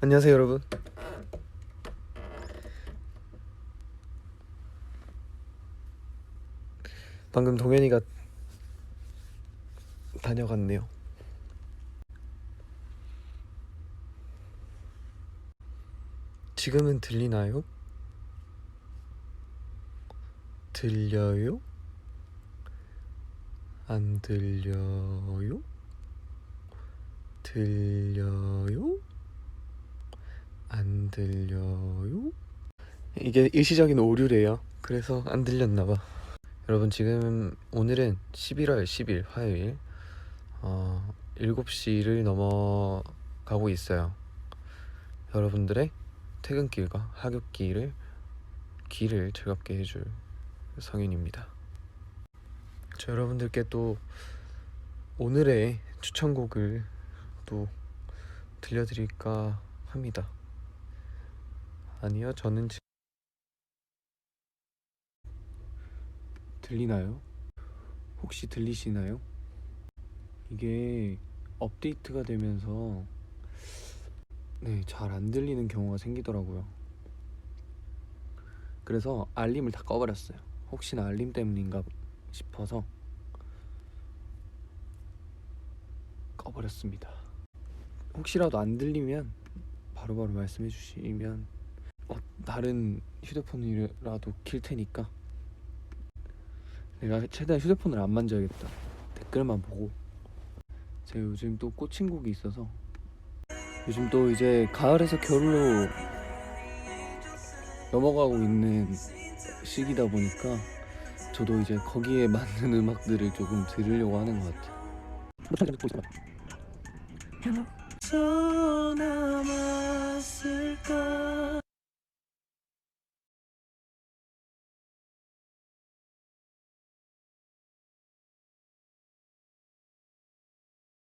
안녕하세요 여러분 방금 동현이가 다녀갔네요 지금은 들리나요? 들려요? 안 들려요? 들려요? 안 들려요? 이게 일시적인 오류래요. 그래서 안 들렸나봐. 여러분 지금 오늘은 11월 10일 화요일 어, 7시를 넘어가고 있어요. 여러분들의 퇴근길과 하굣길을 길을 즐겁게 해줄 성윤입니다. 저 여러분들께 또 오늘의 추천곡을 또 들려드릴까 합니다. 아니요, 저는 지... 들리나요? 혹시 들리시나요? 이게 업데이트가 되면서 네, 잘 안 들리는 경우가 생기더라고요. 그래서 알림을 다 꺼버렸어요. 혹시나 알림 때문인가 싶어서 꺼버렸습니다. 혹시라도 안 들리면 바로바로 말씀해 주시면 어, 다른 휴대폰이라도 킬 테니까. 내가 최대한 휴대폰을 안 만져야겠다. 댓글만 보고. 제가 요즘 또 꽂힌 곡이 있어서. 요즘 또 이제 가을에서 겨울로 넘어가고 있는 시기다 보니까 저도 이제 거기에 맞는 음악들을 조금 들으려고 하는 것 같아요.